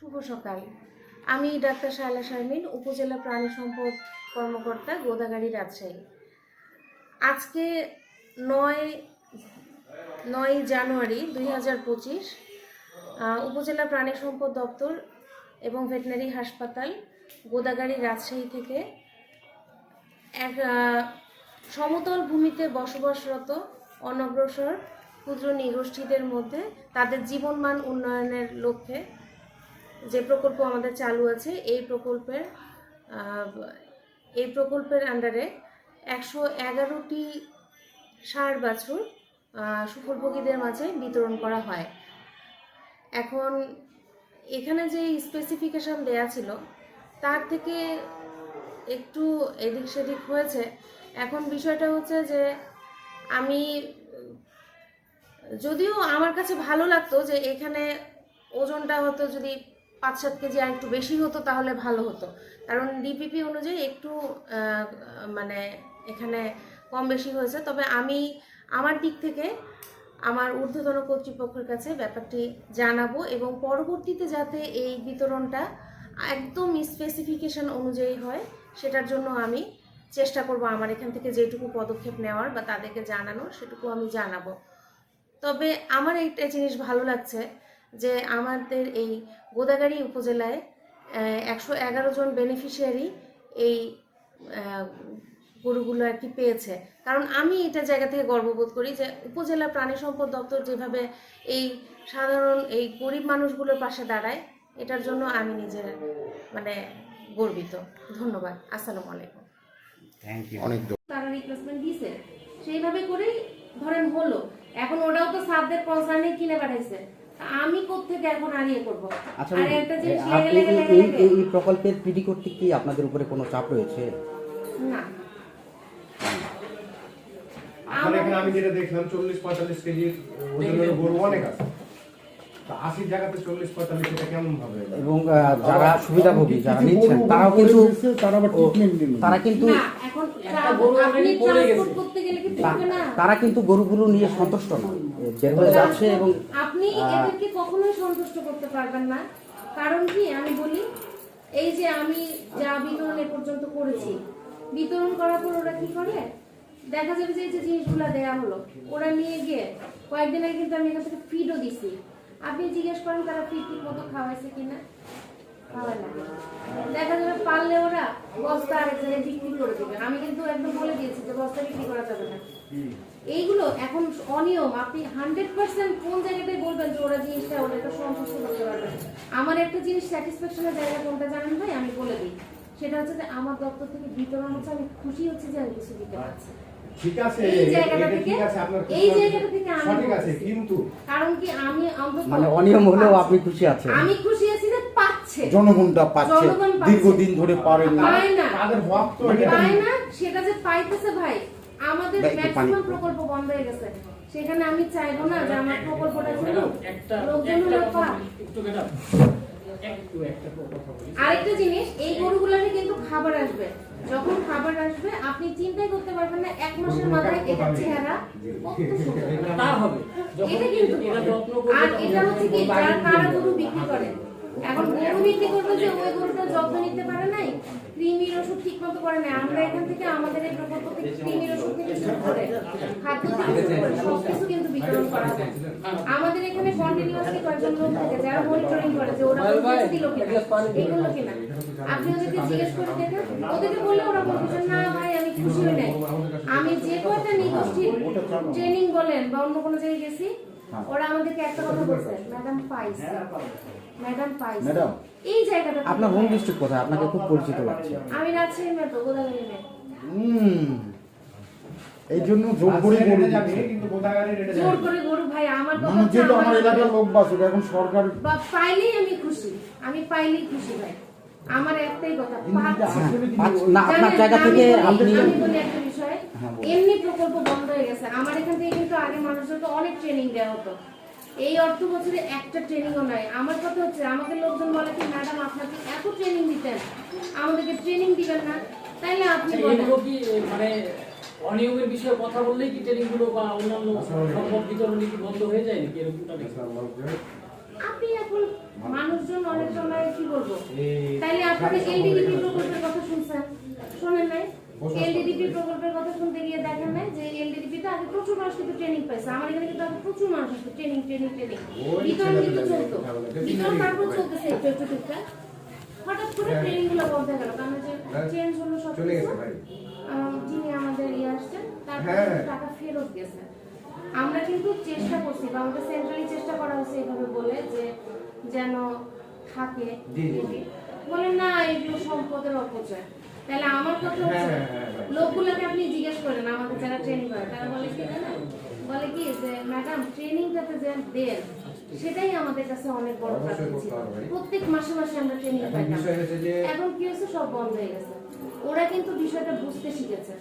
শুভ সকাল। আমি ডাক্তার শায়লা শারমিন, উপজেলা প্রাণী সম্পদ কর্মকর্তা, গোদাগাড়ি রাজশাহী। আজকে নয় নয় জানুয়ারি দুই হাজার পঁচিশ উপজেলা প্রাণী সম্পদ দপ্তর এবং ভেটেনারি হাসপাতাল গোদাগাড়ি রাজশাহী থেকে এক সমতল ভূমিতে বসবাসরত অনগ্রসর, ক্ষুদ্র নিগোষ্ঠীদের মধ্যে তাদের জীবনমান উন্নয়নের লক্ষ্যে যে প্রকল্প আমাদের চালু আছে, এই প্রকল্পের এই প্রকল্পের আন্ডারে একশো এগারোটি ষাঁড় বাছুর সুফলভোগীদের মাঝে বিতরণ করা হয়। এখন এখানে যে স্পেসিফিকেশন দেয়া ছিল, তার থেকে একটু এদিক সেদিক হয়েছে। এখন বিষয়টা হচ্ছে যে আমি, যদিও আমার কাছে ভালো লাগতো যে এখানে ওজনটা হতো যদি পাঁচ সাত কেজি আর একটু বেশি হতো তাহলে ভালো হতো। কারণ ডিপিপি অনুযায়ী একটু মানে এখানে কম বেশি হয়েছে। তবে আমি আমার দিক থেকে আমার ঊর্ধ্বতন কর্তৃপক্ষের কাছে ব্যাপারটি জানাব এবং পরবর্তীতে যাতে এই বিতরণটা একদম স্পেসিফিকেশন অনুযায়ী হয়, সেটার জন্য আমি চেষ্টা করব আমার এখান থেকে যেটুকু পদক্ষেপ নেওয়ার বা তাদেরকে জানানোর, সেটুকু আমি জানাব। তবে আমার একটা জিনিস ভালো লাগছে। যে আমাদের এই গোদাগাড়ি উপজেলায় একশো এগারো জন বেনিফিশিয়ারি এই আহ, গরুগুলো আর কি পেয়েছে। কারণ আমি এটা জায়গা থেকে গর্ববোধ করি যে উপজেলা প্রাণী সম্পদ দপ্তর যেভাবে এই সাধারণ এই গরিব মানুষগুলোর পাশে দাঁড়ায় এটার জন্য আমি নিজের মানে গর্বিত। ধন্যবাদ। আসসালামু আলাইকুম। থ্যাংক ইউ অনেক তারা রিপ্লেসমেন্ট দিছে সেইভাবে করেই ধরেন হলো। এখন ওটাও তো সাবজেক্ট কনসার্নে কিনে পাঠাইছে। আমি কোত্থেকে এখন আর ইয়ে করব? আচ্ছা আর একটা জিনিস এই- লেগে লেগে লেগে এই লেগে এই- প্রকল্পের পিডি করতে কি আপনাদের উপরে কোনো চাপ রয়েছে? না। আপনার এখানে আমি যেটা দেখলাম চল্লিশ পঁয়তাল্লিশ কেজি ওজনের গরু অনেক আছে। এবং যারা সুবিধাভোগী যারা নিচ্ছেন তারাও কিন্তু তারা কিন্তু তারা কিন্তু গরুগুলো নিয়ে সন্তুষ্ট নয় বের হয়ে যাচ্ছে এবং আপনি এদেরকে কখনোই সন্তুষ্ট করতে পারবেন না। কারণ কি আমি বলি এই যে আমি যা বিতরণ এ পর্যন্ত করেছি বিতরণ করার পর ওরা কি করে? দেখা যাবে যে এই যে জিনিসগুলো দেয়া হলো ওরা নিয়ে গিয়ে কয়েকদিন আগে কিন্তু আমি এখান থেকে ফিডও দিছি। আপনি জিজ্ঞেস করেন তারা ফিড ঠিক মতো খাওয়াইছে কিনা? দেখা যাবে পারলে ওরা বস্তা আরেক জায়গায় বিক্রি করে দেবে। আমি কিন্তু একদম বলে দিয়েছি যে বস্তা বিক্রি করা যাবে না। এইগুলো এখন অনিয়ম। আপনি হান্ড্রেড পার্সেন্ট কোন জায়গাটায় বলবেন যে ওরা জিনিসটা ওদেরকে সন্তুষ্ট করতে পারবে? আমার একটা জিনিস স্যাটিসফ্যাকশনের জায়গা কোনটা জানেন ভাই? আমি বলে দিই। সেটা হচ্ছে যে আমার দপ্তর থেকে বিতরণ হচ্ছে আমি খুশি হচ্ছে যে আমি কিছু দিতে পারছি। ঠিক আছে এই জায়গাটা থেকে- ঠিক আছে আপনার এই জায়গাটা থেকে আমি সঠিক আছে কিন্তু কারণ কি আমি মানে অনিয়ম হলেও আপনি খুশি আছেন। আমি খুশি আছি যে পাচ্ছে। জনগণটা পাচ্ছে। দীর্ঘদিন ধরে পারেন না। পায় না। তাদের হক তো পায় না সেটা যে পাইতেছে ভাই আমাদের ম্যাক্সিমাম প্রকল্প বন্ধ হয়ে গেছে। সেখানে আমি চাইব না যে আমার প্রকল্পটা ছিল একটা লোকজন একটা হলো পাক। আরেকটা জিনিস এই গরুগুলোতে কিন্তু খাবার আসবে। যখন খাবার আসবে আপনি চিন্তাই করতে পারবেন না এক মাসের মাথায় এটা চেহারা কত সুন্দর। হবে। এটা কিন্তু আর এটা হচ্ছে কি যারা কারা গরু বিক্রি করে এখন গরু বিক্রি করবে যে ওই গরুটার যত্ন নিতে পারে নাই, কৃমির ওষুধ ঠিক মতো করে নাই। আমরা এখান থেকে আমাদের এই প্রকল্প থেকে কৃমির ওষুধ থেকে শুরু করে খাদ্য থেকে সবকিছু কিন্তু বিতরণ করা হয়। আমাদের এখানে কন্টিনিউয়াসলি কয়েকজন লোক থাকে যারা মনিটরিং করে যে ওরা দিল কিনা, এগুলো কিনা। আপনি ওদেরকে জিজ্ঞেস করে দেখেন, ওদেরকে বললে ওরা বলবে না ভাই, আমি খুশি হই নাই। আমি যে কয়টা নিগোষ্ঠীর ট্রেনিং বলেন বা অন্য কোনো জায়গায় গেছি ওরা আমাদেরকে একটা কথা বলছে ম্যাডাম পাইস ম্যাডাম পাইস। ম্যাডাম। এই জায়গাটা আপনার হোম ডিস্ট্রিক্ট কোথায়? আপনাকে খুব পরিচিত লাগছে। আমি রাজশাহী মেয়ে তো গোদাগাড়ি মেয়ে হুম। এই জন্য যোগ করে গরু জোর করে গরু ভাই আমার কথা মানে হচ্ছে যেহেতু আমার এলাকার লোক বাসুক এখন সরকার বা পাইলেই আমি খুশি আমি পাইলেই খুশি ভাই। আমার একটাই কথা কি পাঁচ- না আপনার জায়গা আমি থেকে বলি- আপনি এমনি প্রকল্প বন্ধ হয়ে গেছে। আমার এখান থেকে কিন্তু আগে মানুষজনকে অনেক ট্রেনিং দেওয়া হতো। এই অর্থ বছরে একটা ট্রেনিংও নাই। আমার কথা হচ্ছে আমাকে লোকজন বলে কি ম্যাডাম আপনাকে এত ট্রেনিং দিতেন। আমাদেরকে ট্রেনিং দিবেন না। তাইলে আপনি আচ্ছা, কি মানে অনিয়মের বিষয়ে কথা বললেই কি ট্রেনিংগুলো বা অন্যান্য সম্পদ বিতরণ কি বন্ধ হয়ে যায় নাকি এরকমটা নাকি? আপনি এখন মানুষজন অনেক সময় কি বলব? তাইলে আপনারা এলডিডিপি সম্পর্কে প্রকল্পের কথা শুনছেন। শোনেন নাই? এলডিডিপি প্রকল্পের কথা শুনতে গিয়ে দেখেন নাই যে এলডিডিপি তে আগে প্রচুর মানুষ কিন্তু ট্রেনিং পাইছে। আমার এখানে কিন্তু আগে প্রচুর মানুষ ট্রেনিং ট্রেনিং ট্রেনিং বিতরণ কিন্তু চলতো। বিতরণ তারপর চলতেছে একটু একটু টুকটাক। হঠাৎ করে হ্যাঁ। ট্রেনিংগুলো বন্ধ হয়ে গেল কারণ যে হ্যাঁ। চেঞ্জ হলো সব চলে গেছে ভাই। যিনি আমাদের ইয়ে আসছেন তারপর হ্যাঁ। টাকা ফেরত গেছে। আমরা কিন্তু চেষ্টা করছি বা আমাদের সেন্ট্রালি চেষ্টা করা হয়েছে এভাবে বলে যে যেন থাকে। বলে না এগুলো সম্পদের অপচয়। তাহলে আমার কথা হ্যাঁ, হচ্ছে হ্যাঁ, হ্যাঁ, ভাই। লোকগুলোকে আপনি জিজ্ঞেস করেন আমাদের যারা ট্রেনিং করে তারা বলে কি জানেন? বলে কি যে ম্যাডাম ট্রেনিংটাতে যে দেন সেটাই আমাদের কাছে অনেক বড় প্রাপ্তি ছিল। প্রত্যেক মাসে মাসে আমরা ট্রেনিং পাইতাম। এখন কি হয়েছে? সব বন্ধ হয়ে গেছে। ওরা কিন্তু বিষয়টা বুঝতে শিখেছে।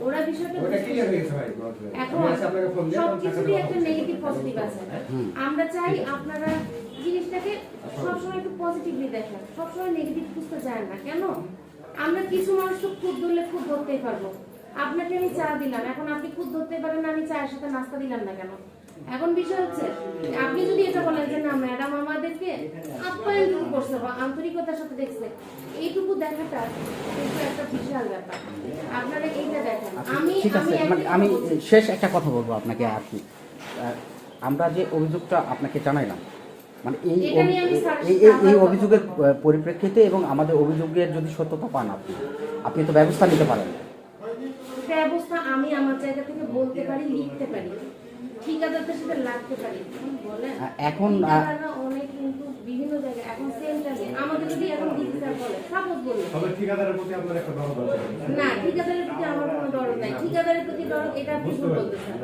ওরা বিষয়টা বুঝতে হয়ে। এখন সবকিছুরই একটা নেগেটিভ পজিটিভ আছে। আমরা চাই আপনারা জিনিসটাকে সবসময় একটু পজিটিভলি দেখেন। সবসময় নেগেটিভ খুঁজতে চান না। কেন? আমরা কিছু মানুষ তো খুদ ধরলে খুদ ধরতেই পারব। আপনাকে আমি চা দিলাম। এখন আপনি খুদ ধরতে পারেন আমি চায়ের সাথে নাস্তা দিলাম না কেন? এখন বিষয় হচ্ছে আপনি যদি এটা বলেন যে না ম্যাডাম আমাদেরকে আপ্যায়ন করছে বা আন্তরিকতার সাথে দেখছে। এইটুকু দেখাটা কিন্তু একটা বিশাল ব্যাপার। আপনারা এইটা দেখেন। আমি ঠিক আছে আমি মানে আমি শেষ একটা কথা বলব আপনাকে আর কি। আমরা যে অভিযোগটা আপনাকে জানাইলাম মানে এই এই অভিযোগের পরিপ্রেক্ষিতে এবং আমাদের অভিযোগের যদি সত্যতা পান আপনি আপনি তো ব্যবস্থা নিতে পারেন। ব্যবস্থা আমি আমার জায়গা থেকে বলতে পারি লিখতে পারি। ঠিকাদারদের সাথে লাগতে পারি। বলেন। এখন অনেক কিন্তু বিভিন্ন জায়গায় এখন সেন্টারে আমাদের যদি এখন ডিজিটাল বলে সাপোজ বলল তবে ঠিকাদারের প্রতি আপনার একটা দরদ না ঠিকাদারের প্রতি আমার কোনো দরদ নাই। ঠিকাদারের প্রতি দরদ এটা আপনি। বলতেছেন।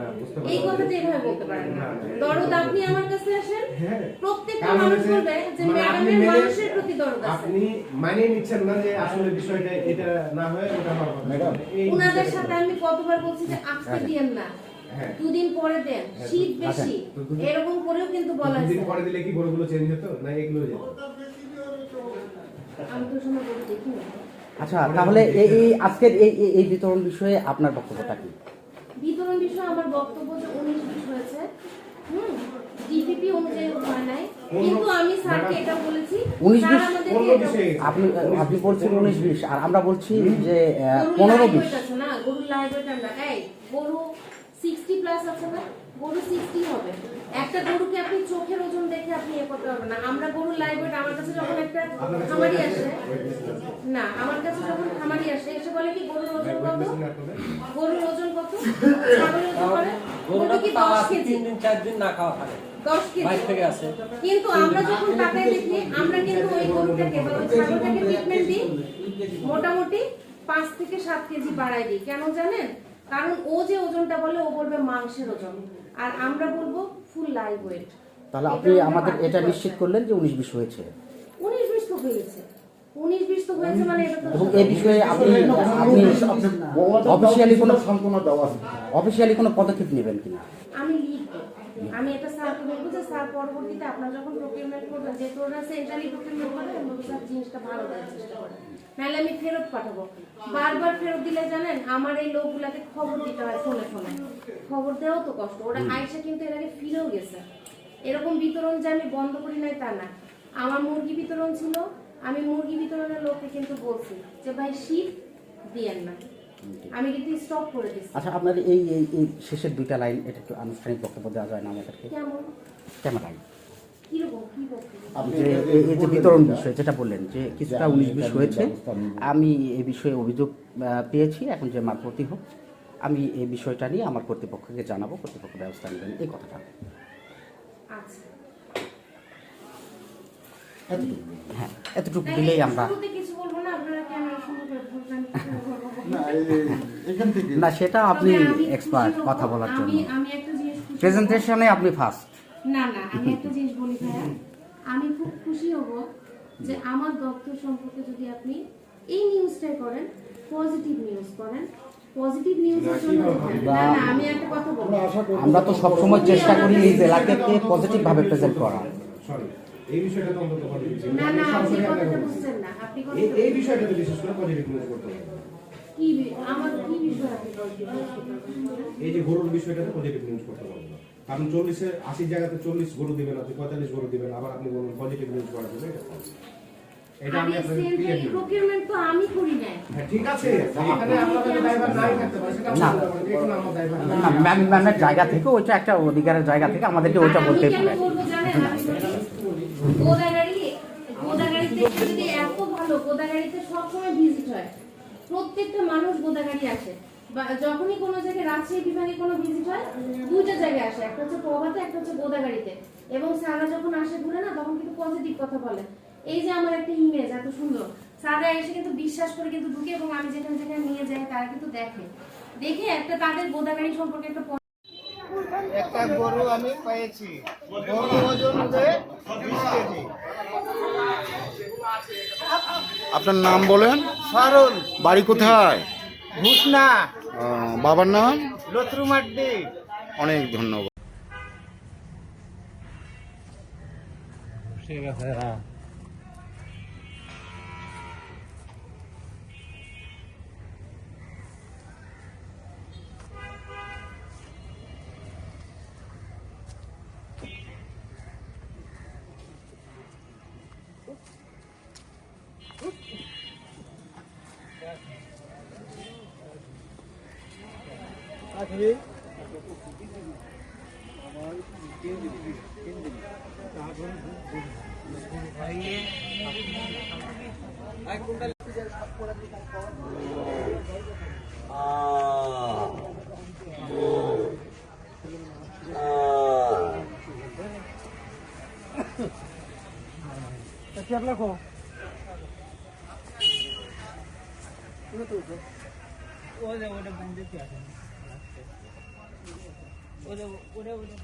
এভাবে বলতে পারেন না। দরদ আমার কাছে আসেন। হ্যাঁ। প্রত্যেকটা মানুষ বলবে যে মানে ম্যাডামের মানুষের প্রতি দরদ আছে। আপনি মানিয়ে নিচ্ছেন না যে আসলে বিষয়টা এটা না হয় ওটা ম্যাডাম, উনাদের সাথে আমি কতবার বলছি যে আজকে দিয়েন না। হ্যাঁ। দুদিন পরে দেন হ্যাঁ, শীত আচ্ছা। বেশি। এরকম করেও কিন্তু বলা দুদিন পরে দিলে কি গরুগুলো চেঞ্জ হতো? না এগুলো যেত আমি তো সময় বলে দেখি আচ্ছা তাহলে এই এই আজকের এই এই- বিতরণ বিষয়ে আপনার বক্তব্যটা কি? বিতরণ বিষয়ে আমার বক্তব্য যে উনিশ বিশ হয়েছে হুম ডিপিপি অনুযায়ী হয় নাই। কিন্তু আমি স্যারকে এটা বলেছি 19 বিশ? আমাদেরকে অন্য এটা বিষয়ে বলেছে। আপনি আপনি বলছেন উনিশ বিশ। আর আমরা বলছি যে পনেরো বিশ। না। এই গরু সিক্সটি প্লাস আছে না গরু সিক্সটি হবে। একটা গরুকে আপনি চোখের ওজন দেখে আপনি এ করতে পারবেন না। আমরা গরুর লাইভ আমার কাছে যখন একটা খামারি আসে? না আমার কাছে যখন খামারি আসে এসে বলে কি গরুর ওজন কত? গরুর ওজন কত? ছাগলের ওজন করে গরুটা গরু কি দশ কেজি। তিন দিন চার দিন না খাওয়া থাকে। দশ কেজি। থেকে আসে। কিন্তু আমরা যখন টাকায় দেখি আমরা কিন্তু ওই গরুটাকে বা ওই ছাগলটাকে ট্রিটমেন্ট দিই মোটামুটি পাঁচ থেকে সাত কেজি বাড়াই দিই। কেন জানেন? কারণ ও যে ওজনটা বলে ও বলবে মাংসের ওজন। আর আমরা বলব ফুল লাইভ ওয়েট তাহলে আপনি আমাদের এটা নিশ্চিত করলেন যে উনিশ বিশ হয়েছে। উনিশ বিশ তো হয়েছে। উনিশ বিশ তো হয়েছে মানে এটা তো এবং এই বিষয়ে আপনি আপনি অফিসিয়ালি কোনো সম্পূর্ণ দেওয়া অফিসিয়ালি কোনো পদক্ষেপ নেবেন কিনা? আমি লিখব আমি এটা স্যারকে বলব যে স্যার পরবর্তীতে আপনারা যখন প্রকিউরমেন্ট করবেন যেহেতু ওরা সেন্ট্রালি প্রকিউরমেন্ট করে স্যার জিনিসটা ভালো দেওয়ার চেষ্টা করেন। নাহলে আমি ফেরত পাঠাবো। বারবার ফেরত দিলে জানেন আমার এই লোকগুলাকে খবর দিতে হয় ফোনে ফোনে। খবর দেওয়াও তো কষ্ট। ওরা আইসা কিন্তু এর আগে ফিরেও গেছে। এরকম বিতরণ যে আমি বন্ধ করি নাই তা না। আমার মুরগি বিতরণ ছিল আমি মুরগি বিতরণের লোককে কিন্তু বলছি যে ভাই শীত দিয়েন না। আমি কিন্তু স্টপ করে দিচ্ছি আচ্ছা আপনার এই এই এই শেষের দুইটা লাইন এটা একটু আনুষ্ঠানিক বক্তব্য দেওয়া যায় না আমাদেরকে? কেমন? ক্যামেরায়। কীরকম আপনি যে এই যে বিতরণ বিষয় যেটা বললেন যে কিছুটা আমি উনিশ বিশ হয়েছে আমি এই বিষয়ে অভিযোগ পেয়েছি এখন যে মারফতি হোক আমি এই বিষয়টা নিয়ে আমার কর্তৃপক্ষকে জানাব কর্তৃপক্ষ ব্যবস্থা নেবেন এই কথাটা। আচ্ছা। হ্যাঁ এতটুকু দিলেই আমরা কিছু বলব না? আপনারা না এই- এই- সেটা আপনি এক্সপার্ট কথা বলার জন্য। প্রেজেন্টেশনে আপনি ফার্স্ট না না আমি একটা জিনিস বলি ভাইয়া। আমি খুব খুশি হব যে আমার দপ্তর সম্পর্কে যদি আপনি এই নিউজটাই করেন পজিটিভ নিউজ করেন পজিটিভ নিউজের জন্য না না আমি একটা কথা বলব। আমরা তো সবসময় চেষ্টা করি নিজ এলাকাকে পজিটিভ ভাবে প্রেজেন্ট করা সরি এই বিষয়টা তো অন্তত পজিটিভ না না আপনি সরাসরি আপনাকে কথাটা বলছি। বুঝছেন না আপনি এই কথাটা এই বিষয়টাতে বিশেষ করে পজিটিভ নিউজ করতে হবে। এই যে গরুর বিষয়টাতে পজিটিভ নিউজ করতে পারব না। কারণ চল্লিশে আশি জায়গাতে চল্লিশ গরু দিবেন আপনি পঁয়তাল্লিশ গরু দিবেন আবার আপনি বলুন পজিটিভ নিউজ করার জন্য এটা এটা আমি আপনাকে clear দিলাম। প্রকিউরমেন্ট তো আমি করি না। হ্যাঁ, ঠিক আছে। এখানে আপনাদের ড্রাইভার নাই থাকতে পারে সেটা না। বলতে পারেন, এখানে আমার ড্রাইভার নাই। না ম্যাম ম্যামের জায়গা থেকে ওইটা একটা অধিকারের জায়গা থেকে আমাদেরকে ওইটা বলতে পারে বলব জানেন? আমি বলি, গোদাগাড়ি গোদাগাড়িতে যদি এত ভালো গোদাগাড়িতে সবসময় ভিজিট হয় প্রত্যেকটা মানুষ গোদাগাড়ি আসে। বা যখনই কোনো জায়গায় রাজশাহী বিভাগে কোনো ভিজিট হয়, দুইটা জায়গায় আসে। একটা হচ্ছে প্রভাতে, একটা হচ্ছে গোদাগাড়িতে। এবং স্যাররা যখন আসে ঘুরে না, তখন কিন্তু পজিটিভ কথা বলে। এই যে আমার একটা ইমেজ এত সুন্দর। স্যাররা এসে কিন্তু বিশ্বাস করে কিন্তু ঢুকে এবং আমি যেখানে যেখানে নিয়ে যাই, তারা কিন্তু দেখে। দেখে একটা তাদের গোদাগাড়ি সম্পর্কে একটা একটা গরু আমি পেয়েছি। গরু ওজন বিশ কেজি। আপনার নাম বলেন? সরল বাড়ি কোথায়? বাবার নাম? লথরুমাড্ডি অনেক ধন্যবাদ। ওরে ওরে বন্ধু কি আছে ওরে ওরে ওরে